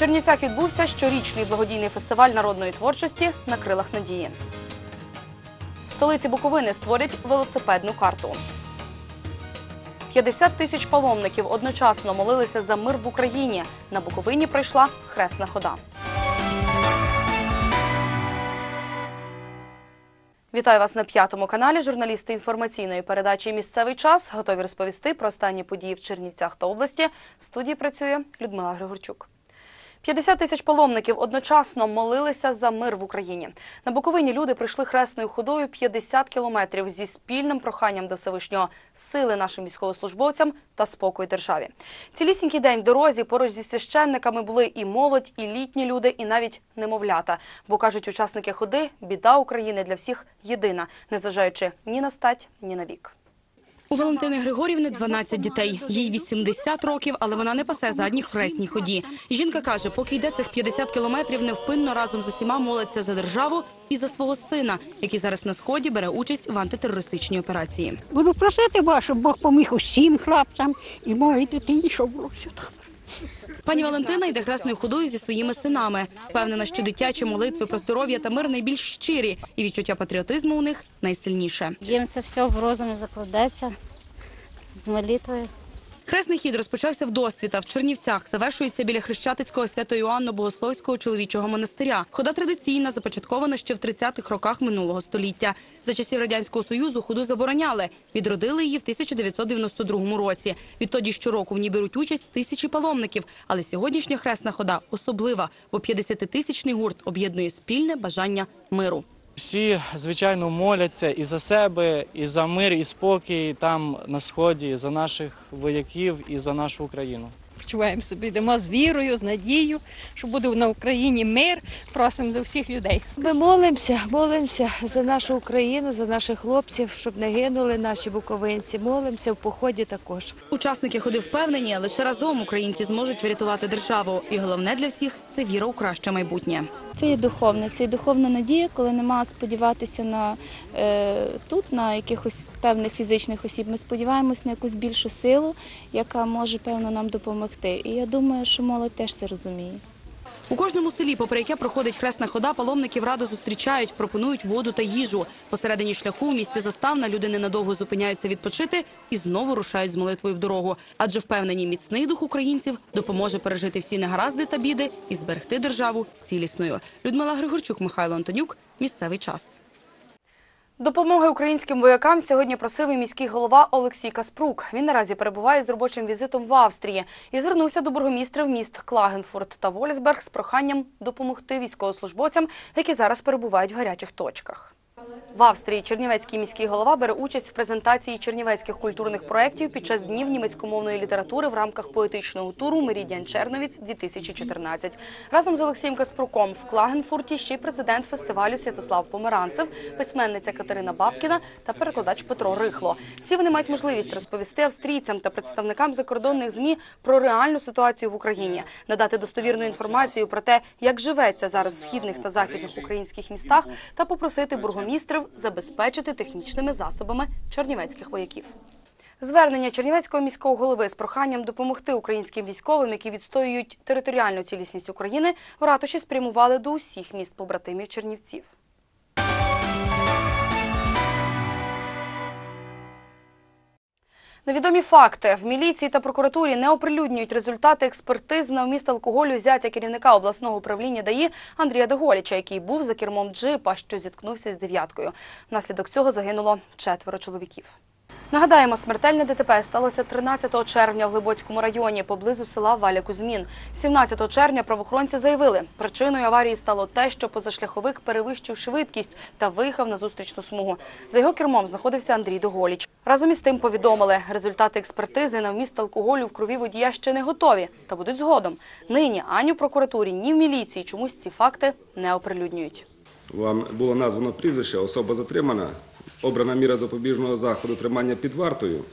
Чернівцях відбувся щорічний благодійний фестиваль народної творчості на крилах надії. В столиці Буковини створять велосипедну карту. 50 тисяч паломників одночасно молилися за мир в Україні. На Буковині пройшла хресна хода. Вітаю вас на п'ятому каналі. Журналісти інформаційної передачі Місцевий час готові розповісти про останні події в Чернівцях та області. В студії працює Людмила Григорчук. 50 тисяч паломників одночасно молилися за мир в Україні. На Буковині люди прийшли хресною ходою 50 кілометрів зі спільним проханням до Всевишнього сили нашим військовослужбовцям та спокою державі. Цілісінький день в дорозі поруч зі священниками були і молодь, і літні люди, і навіть немовлята. Бо кажуть учасники ходи, біда України для всіх єдина, незважаючи ні на стать, ні на вік. У Валентини Григорівни 12 дітей. Їй 80 років, але вона не пасе задніх в хресній ході. Жінка каже, поки йде цих 50 кілометрів, невпинно разом з усіма молиться за державу і за свого сина, який зараз на сході бере участь в антитерористичній операції. Буду просити вас, щоб Бог поміг усім хлопцям і моїй дитині, щоб було все добре. Пані Валентина йде хресною ходою зі своїми синами. Впевнена, що дитячі молитви про здоров'я та мир найбільш щирі, і відчуття патріотизму у них найсильніше. Їм це все в розумі закладеться з молитвою. Хресний хід розпочався в досвіта в Чернівцях. Завершується біля Хрещатицького свято-Іоанно-Богословського чоловічого монастиря. Хода традиційна, започаткована ще в 30-х роках минулого століття. За часів радянського союзу ходу забороняли. Відродили її в 1992 році. Відтоді щороку в ній беруть участь тисячі паломників. Але сьогоднішня хресна хода особлива, бо 50-тисячний гурт об'єднує спільне бажання миру. Всі, звичайно, моляться і за себе, і за мир, і спокій там на сході, за наших вояків і за нашу Україну. Почуваємо собі, йдемо з вірою, з надією, що буде на Україні мир. Просимо за всіх людей. Ми молимося, молимося за нашу Україну, за наших хлопців, щоб не гинули наші буковинці. Молимося в поході також. Учасники ходи впевнені, лише разом українці зможуть врятувати державу. І головне для всіх це віра у краще майбутнє. Це є духовне, це є духовна надія, коли нема сподіватися на е, тут, на якихось певних фізичних осіб. Ми сподіваємось на якусь більшу силу, яка може певно нам допомогти. І я думаю, що молодь теж це розуміє. У кожному селі, попри яке проходить хресна хода, паломників радо зустрічають, пропонують воду та їжу. Посередині шляху в місті заставна люди ненадовго зупиняються відпочити і знову рушають з молитвою в дорогу. Адже впевнені, міцний дух українців допоможе пережити всі негаразди та біди і зберегти державу цілісною. Людмила Григорчук, Михайло Антонюк. Місцевий час. Допомоги українським воякам сьогодні просив і міський голова Олексій Каспрук. Він наразі перебуває з робочим візитом в Австрії і звернувся до бургомістрів міст Клагенфурт та Вольсберг з проханням допомогти військовослужбовцям, які зараз перебувають в гарячих точках. В Австрії Чернівецький міський голова бере участь в презентації чернівецьких культурних проєктів під час днів німецькомовної літератури в рамках поетичного туру Мерідіан Черновіць 2014 Разом з Олексієм Каспруком в Клагенфурті ще й президент фестивалю Святослав Померанцев, письменниця Катерина Бабкіна та перекладач Петро Рихло. Всі вони мають можливість розповісти австрійцям та представникам закордонних змі про реальну ситуацію в Україні, надати достовірну інформацію про те, як живеться зараз в східних та західних українських містах, та попросити бургомістрів забезпечити технічними засобами чернівецьких вояків. Звернення Чернівецького міського голови з проханням допомогти українським військовим, які відстоюють територіальну цілісність України, в ратуші спрямували до усіх міст побратимів Чернівців. Невідомі факти в міліції та прокуратурі не оприлюднюють результати експертиз на вміст алкоголю зятя керівника обласного управління ДАІ Андрія Деголіча, який був за кермом джипа, що зіткнувся з дев'яткою. Внаслідок цього загинуло четверо чоловіків. Нагадаємо, смертельне ДТП сталося 13 червня в Глибоцькому районі поблизу села Валя Кузьмін. 17 червня правоохоронці заявили, причиною аварії стало те, що позашляховик перевищив швидкість та виїхав на зустрічну смугу. За його кермом знаходився Андрій Доголіч. Разом із тим повідомили, результати експертизи на вміст алкоголю в крові водія ще не готові та будуть згодом. Нині ані в прокуратурі, ні в міліції чомусь ці факти не оприлюднюють. Вам було названо прізвище, особа затримана, обрана міра запобіжного заходу тримання під вартою.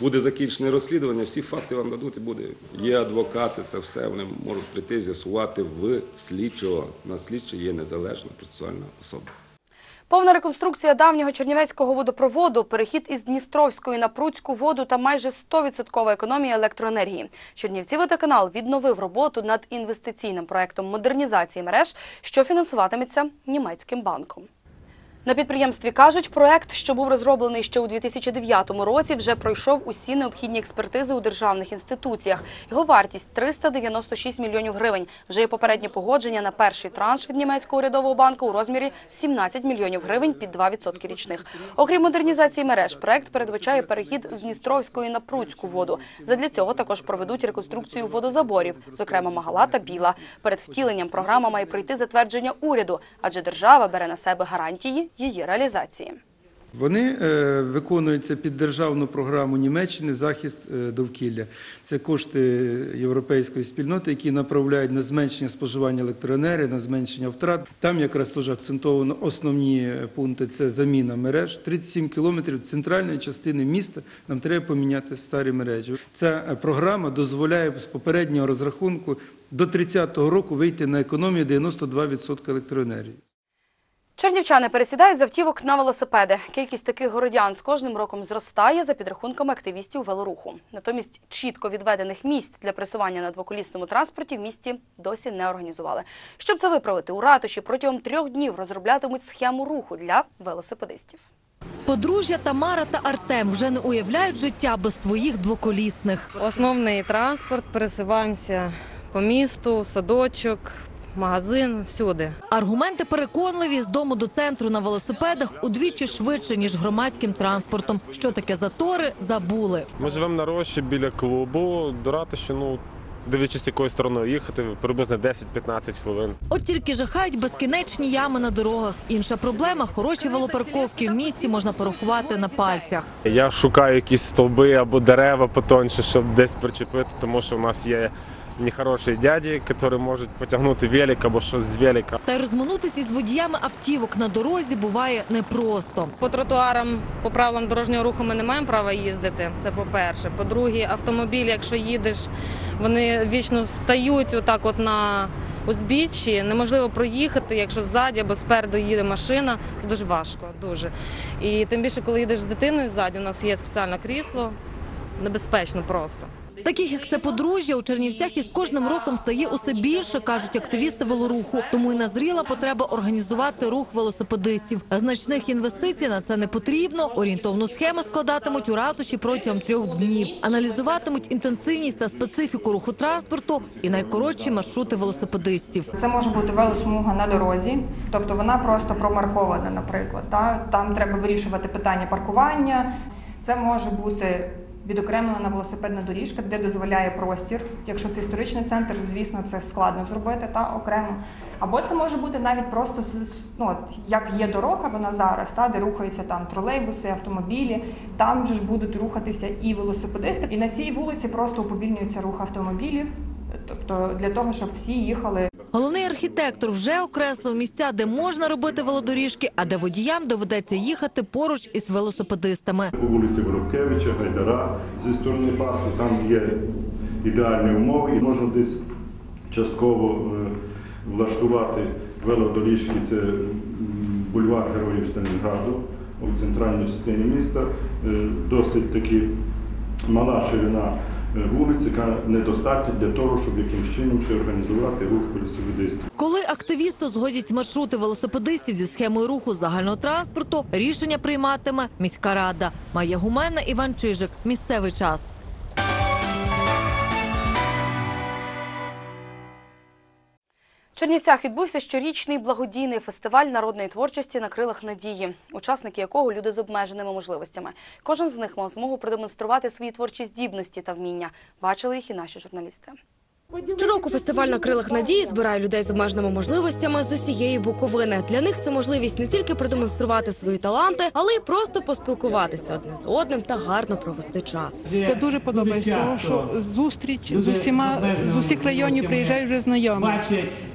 Буде закінчене розслідування, всі факти вам дадуть і буде. Є адвокати, це все вони можуть прийти з'ясувати в слідчого. На слідчий є незалежна процесуальна особа. Повна реконструкція давнього чернівецького водопроводу, перехід із Дністровської на Пруцьку воду та майже 100% економія електроенергії. Чернівці водоканал відновив роботу над інвестиційним проектом модернізації мереж, що фінансуватиметься німецьким банком. На підприємстві кажуть, проект, що був розроблений ще у 2009 році, вже пройшов усі необхідні експертизи у державних інституціях. Його вартість 396 мільйонів гривень. Вже є попереднє погодження на перший транш від німецького урядового банку у розмірі 17 мільйонів гривень під 2% річних. Окрім модернізації мереж, проект передбачає перехід з Дністровської на Пруцьку воду. Задля цього також проведуть реконструкцію водозаборів, зокрема Магала та Біла. Перед втіленням програма має пройти затвердження уряду, адже держава бере на себе гарантії її реалізації. Вони е, виконуються під державну програму Німеччини захист е, довкілля. Це кошти європейської спільноти, які направляють на зменшення споживання електроенергії, на зменшення втрат. Там якраз теж акцентовано основні пункти це заміна мереж. 37 кілометрів центральної частини міста нам треба поміняти старі мережі. Ця е, програма дозволяє з попереднього розрахунку до 30-го року вийти на економію 92% електроенергії. Чернівчани пересідають з автівок на велосипеди. Кількість таких городян з кожним роком зростає за підрахунками активістів велоруху. Натомість чітко відведених місць для пересування на двоколісному транспорті в місті досі не організували. Щоб це виправити, у ратуші протягом трьох днів розроблятимуть схему руху для велосипедистів. Подружжя Тамара та Артем вже не уявляють життя без своїх двоколісних. Основний транспорт, пересуваємося по місту, садочок, магазин, всюди. Аргументи переконливі з дому до центру на велосипедах удвічі швидше ніж громадським транспортом. Що таке затори, забули. Ми живемо на рощі біля клубу. До ратуші, ну, дивлячись, якою стороною їхати, приблизно 10-15 хвилин. От тільки жахають безкінечні ями на дорогах. Інша проблема хороші велопарковки в місті можна порахувати на пальцях. Я шукаю якісь стовби або дерева потоньше, щоб десь причепити, тому що в нас є нехороші дяді, які можуть потягнути велик або щось з велика. Та й розминутися із водіями автівок на дорозі буває непросто. По тротуарам, по правилам дорожнього руху ми не маємо права їздити. Це по-перше. По-друге, автомобіль, якщо їдеш, вони вічно стають отак от на узбіччі. Неможливо проїхати, якщо ззаді або спереду їде машина. Це дуже важко, дуже. І тим більше, коли їдеш з дитиною ззаді, у нас є спеціальне крісло. Небезпечно просто. Таких як це подружжя у Чернівцях із кожним роком стає усе більше, кажуть активісти велоруху. Тому і назріла потреба організувати рух велосипедистів. Значних інвестицій на це не потрібно. Орієнтовну схему складатимуть у ратуші протягом трьох днів. Аналізуватимуть інтенсивність та специфіку руху транспорту і найкоротші маршрути велосипедистів. Це може бути велосмуга на дорозі, тобто вона просто промаркована, наприклад. Та? Там треба вирішувати питання паркування. Це може бути відокремлена велосипедна доріжка, де дозволяє простір. Якщо це історичний центр, звісно, це складно зробити та окремо. Або це може бути навіть просто ну, от, як є дорога, вона зараз, та, де рухаються там тролейбуси, автомобілі. Там же ж будуть рухатися і велосипедисти. І на цій вулиці просто уповільнюється рух автомобілів. Тобто для того, щоб всі їхали Головний архітектор вже окреслив місця, де можна робити велодоріжки, а де водіям доведеться їхати поруч із велосипедистами. По вулиці Воробкевича, Гайдара зі сторони парку, там є ідеальні умови і можна десь частково е, влаштувати велодоріжки. Це бульвар Героїв Сталінграду у центральній частині міста. Е, Досить таки мала ширина вулиць, яка недостатня для того, щоб якимось чином ще організувати рух велосипедистів. Коли активісти згодять маршрути велосипедистів зі схемою руху загального транспорту, рішення прийматиме міська рада. Має Гумена, Іван Чижик. Місцевий час. Чернівцях відбувся щорічний благодійний фестиваль народної творчості на крилах надії, учасники якого люди з обмеженими можливостями. Кожен з них мав змогу продемонструвати свої творчі здібності та вміння. Бачили їх і наші журналісти. Щороку фестиваль на крилах надії збирає людей з обмеженими можливостями з усієї Буковини. Для них це можливість не тільки продемонструвати свої таланти, але й просто поспілкуватися одне з одним та гарно провести час. Це дуже подобається, тому що зустріч з усіма з усіх районів приїжджають вже знайомі.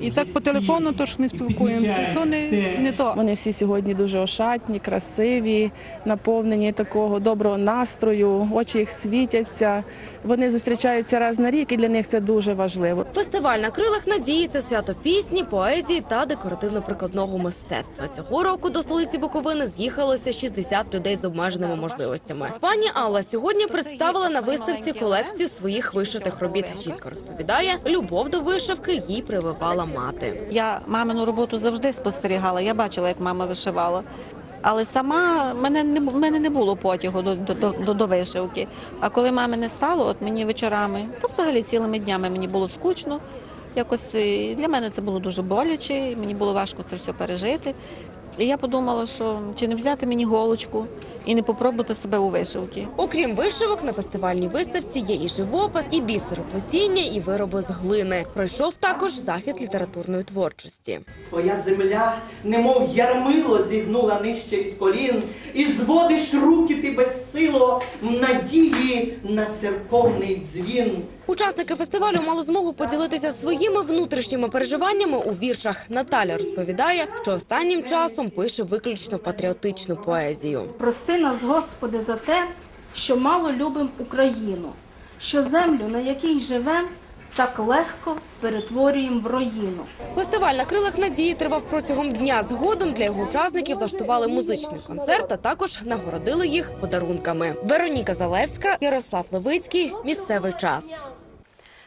І так по телефону теж ми спілкуємося. То не, не то. Вони всі сьогодні дуже ошатні, красиві, наповнені такого доброго настрою, очі їх світяться. Вони зустрічаються раз на рік, і для них це дуже важливо. Фестиваль на крилах надії це свято пісні, поезії та декоративно-прикладного мистецтва. Цього року до столиці Буковини з'їхалося 60 людей з обмеженими можливостями. Пані Алла сьогодні представила на виставці колекцію своїх вишитих робіт. Жінка розповідає, любов до вишивки їй прививала мати. Я мамину роботу завжди спостерігала. Я бачила, як мама вишивала. Але сама мене не мене не було потягу до, до, до, до вишивки. А коли мами не стало, от мені вечорами, та взагалі цілими днями мені було скучно. Якось е, для мене це було дуже боляче, мені було важко це все пережити. І я подумала, що чи не взяти мені голочку і не попробувати себе у вишивки. Окрім вишивок, на фестивальній виставці є і живопис, і бісероплетіння, і вироби з глини. Пройшов також захід літературної творчості. Твоя земля, немов ярмило, зігнула нижче від колін, і зводиш руки ти безсило в надії на церковний дзвін. Учасники фестивалю мали змогу поділитися своїми внутрішніми переживаннями у віршах. Наталя розповідає, що останнім часом пише виключно патріотичну поезію. Прости нас, Господи, за те, що мало любим Україну, що землю, на якій живем, так легко перетворюємо в руїну. Фестиваль на крилах надії тривав протягом дня. Згодом для його учасників влаштували музичний концерт, а також нагородили їх подарунками. Вероніка Залевська, Ярослав Левицький. Місцевий час.